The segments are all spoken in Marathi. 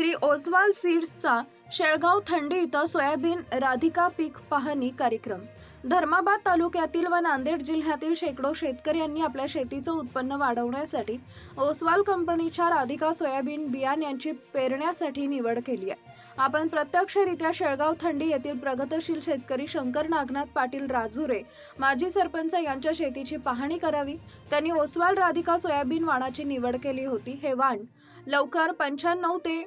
श्री ओसवाल सीड्सचा शेळगाव थंडी इथं सोयाबीन राधिका पीक पाहणी कार्यक्रम. धर्माबाद तालुक्यातील व नांदेड जिल्ह्यातील शेकडो शेतकऱ्यांनी आपल्या शेतीचं उत्पन्न वाढवण्यासाठी ओसवाल कंपनीच्या राधिका सोयाबीन बियाण्यांची पेरण्यासाठी निवड केली आहे. आपण प्रत्यक्षरित्या शेळगाव थंडी येथील प्रगतशील शेतकरी शंकर नागनाथ पाटील राजुरे माजी सरपंच यांच्या शेतीची पाहणी करावी त्यांनी ओसवाल राधिका सोयाबीन वाणाची निवड केली होती हे वाण. लवकर पंच्याण्णव ते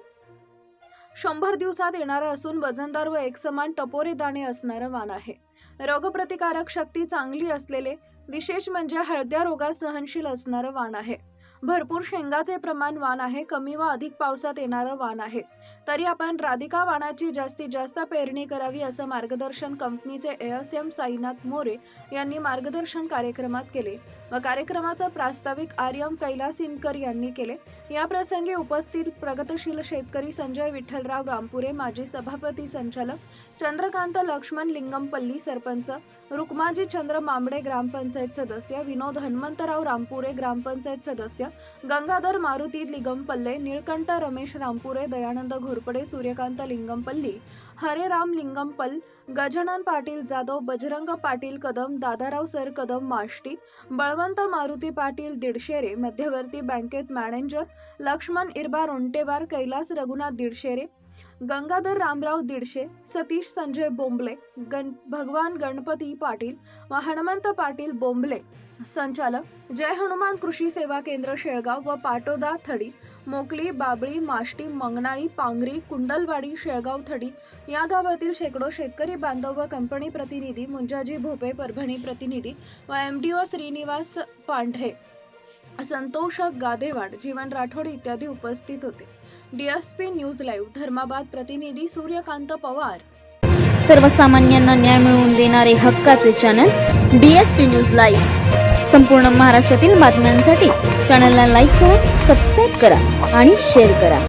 शंभर दिवसात येणारं असून वजनदार व एकसमान टपोरे दाणे असणारं वाण आहे. रोगप्रतिकारक शक्ती चांगली असलेले विशेष म्हणजे हळद्या रोगास सहनशील असणारं वाण आहे. भरपूर शेंगाचे प्रमाण वाण आहे कमी व अधिक पावसात येणारं वाण आहे. तरी आपण राधिका वाणाची जास्तीत जास्त पेरणी करावी असं मार्गदर्शन कंपनीचे एस एम साईनाथ मोरे यांनी मार्गदर्शन कार्यक्रमात केले. व कार्यक्रमाचं प्रास्ताविक आर्यम कैलासिनकर यांनी केले. या प्रसंगी उपस्थित प्रगतशील शेतकरी संजय विठ्ठलराव रामपुरे माजी सभापती संचालक चंद्रकांत लक्ष्मण लिंगमपल्ली सरपंच रुक्माजी चंद्र मांबडे ग्रामपंचायत सदस्य विनोद हनुमंतराव रामपुरे ग्रामपंचायत सदस्य गंगाधर मारुती लिंगमपल्ले निळकंठ रमेश रामपुरे दयानंद घोरपडे सूर्यकांत लिंगमपल्ली हरेराम लिंगमपल गजानन पाटील जाधव बजरंग पाटील कदम दादाराव सर कदम माष्टी बळवंत मारुती पाटील दिडशेरे मध्यवर्ती बँकेत मॅनेजर लक्ष्मण इरबा रोंटेवार कैलास रघुनाथ दिडशेरे गंगाधर रामराव दीडशे सतीश संजय बोंबले गण भगवान गणपती पाटील व हनुमंत पाटील बोंबले. संचालक जय हनुमान कृषी सेवा केंद्र शेळगाव व पाटोदा थडी मोकली बाबळी माष्टी मंगनाळी पांगरी कुंडलवाडी शेळगाव थडी या गावातील शेकडो शेतकरी बांधव व कंपनी प्रतिनिधी मुंजाजी भोपे परभणी प्रतिनिधी व एम डी ओ श्रीनिवास पांढरे. संतोष गादेवाड जीवन राठोड इत्यादी उपस्थित होते. डीएसपी न्यूज लाईव्ह धर्माबाद प्रतिनिधी सूर्यकांत पवार. सर्वसामान्यांना न्याय मिळवून देणारे हक्काचे channel D S P news live संपूर्ण महाराष्ट्रातील बातम्यांसाठी चॅनलला लाईक करा सबस्क्राईब करा आणि शेअर करा.